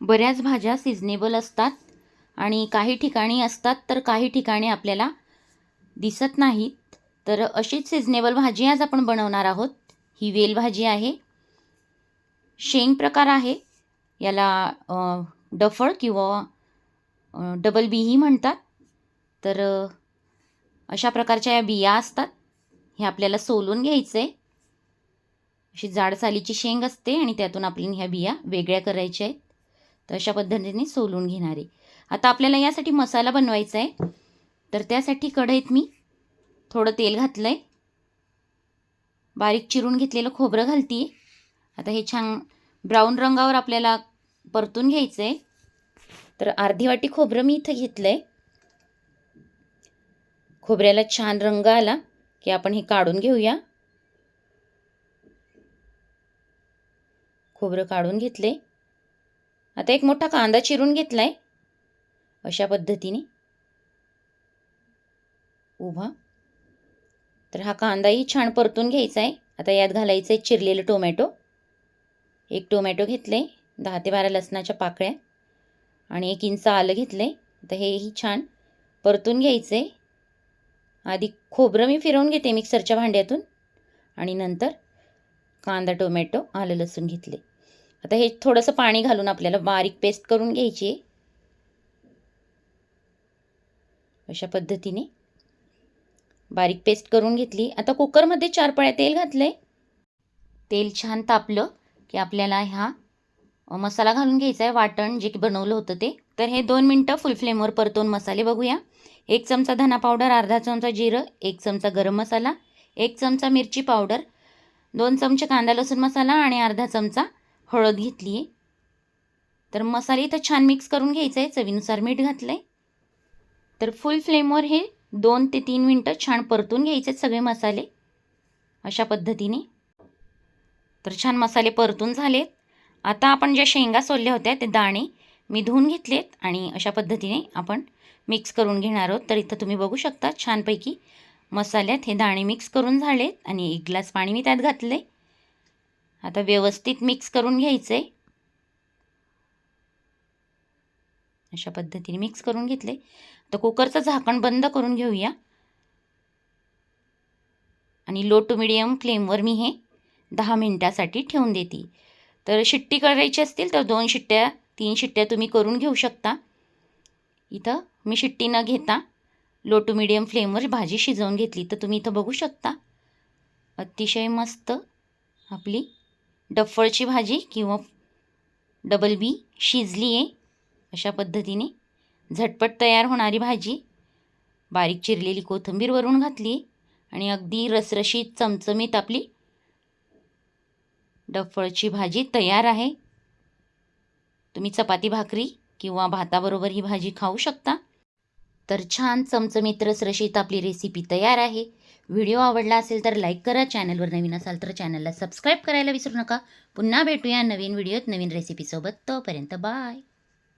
बऱ्याच भाज्या सिजनेबल असतात आणि काही ठिकाणी असतात तर काही ठिकाणी आपल्याला दिसत नाहीत. तर अशीच सिजनेबल भाजी आज आपण बनवणार आहोत. ही वेल भाजी आहे. शेंग प्रकार आहे. याला डफळ किंवा डबल बीही म्हणतात. तर अशा प्रकारच्या या बिया असतात. हे आपल्याला सोलून घ्यायचं. आहे अशी जाड सालीची शेंग असते आणि त्यातून आपल्याला ह्या बिया वेगळ्या करायच्या आहेत. तर अशा पद्धतीने सोलून घेणार. आहे आता आपल्याला यासाठी मसाला बनवायचा आहे. तर त्यासाठी कढईत मी थोडं तेल घातलं आहे बारीक चिरून घेतलेलं खोबरं घालते आता हे छान ब्राऊन रंगावर आपल्याला परतून घ्यायचं आहे तर अर्धी वाटी खोबरं मी इथं घेतलं आहे खोबऱ्याला छान रंग आला की आपण हे काढून घेऊया. खोबरं काढून घेतले आता एक मोठा कांदा चिरून घेतला आहे अशा पद्धतीने. उभा. तर हा कांदाही छान परतून घ्यायचा आहे आता यात घालायचं आहे चिरलेलं टोमॅटो. एक टोमॅटो घेतले दहा ते बारा लसणाच्या पाकळ्या. आणि एक इंच आलं घेतलं आहे आता हेही छान परतून घ्यायचं आहे आधी खोबरं मी फिरवून घेते मिक्सरच्या भांड्यातून. आणि नंतर कांदा टोमॅटो आलं लसूण घेतले आता हे थोडंसं पाणी घालून आपल्याला बारीक पेस्ट करून घ्यायची. आहे अशा पद्धतीने. बारीक पेस्ट करून घेतली. आता कुकरमध्ये चार पळ्या तेल घातलं आहे तेल छान तापलं की आपल्याला ह्या मसाला घालून घ्यायचा आहे वाटण जे की बनवलं होतं ते. तर हे दोन मिनटं फुल फ्लेमवर परतून मसाले बघूया. एक चमचा धना पावडर अर्धा चमचा जिरं एक चमचा गरम मसाला एक चमचा मिरची पावडर दोन चमचे कांदा लसूण मसाला आणि अर्धा चमचा हळद घेतली. आहे तर मसाले इथं छान मिक्स करून घ्यायचं आहे चवीनुसार मीठ घातलं आहे तर फुल फ्लेमवर हे दोन ते तीन मिनटं छान परतून घ्यायचे आहेत सगळे मसाले. अशा पद्धतीने. तर छान मसाले परतून झालेत. आता आपण ज्या शेंगा सोलल्या होत्या ते दाणे मी धुवून घेतलेत आणि अशा पद्धतीने आपण मिक्स करून घेणार आहोत. तर इथं तुम्ही बघू शकता छानपैकी मसाल्यात हे दाणे मिक्स करून झालेत आणि एक ग्लास पाणी मी त्यात घातले आता व्यवस्थित मिक्स करून घ्यायचं आहे अशा पद्धतीने मिक्स करून घेतले. तर कुकरचं झाकण बंद करून घेऊया. आणि लो टू मिडियम फ्लेमवर मी हे दहा मिनटासाठी ठेवून देते. तर शिट्टी करायची असतील तर दोन शिट्ट्या तीन शिट्ट्या तुम्ही करून घेऊ शकता. इथं मी शिट्टी न घेता लो टू मिडियम फ्लेमवर भाजी शिजवून घेतली. तर तुम्ही इथं बघू शकता. अतिशय मस्त आपली डफळची भाजी किंवा डबल बी शिजली आहे. अशा पद्धतीने झटपट तयार होणारी भाजी. बारीक चिरलेली कोथिंबीर वरून घातली आणि अगदी रसरशीत चमचमीत आपली डफळची भाजी तयार आहे. तुम्ही चपाती भाकरी किंवा भाताबरोबर ही भाजी खाऊ शकता. तर छान चमचमीत रसरशीत आपली रेसिपी तयार आहे. व्हिडिओ आवडला असेल तर लाईक करा. चॅनलवर नवीन असाल तर चॅनलला सबस्क्राईब करायला विसरू नका. पुन्हा भेटूया नवीन व्हिडिओत नवीन रेसिपीसोबत तोपर्यंत बाय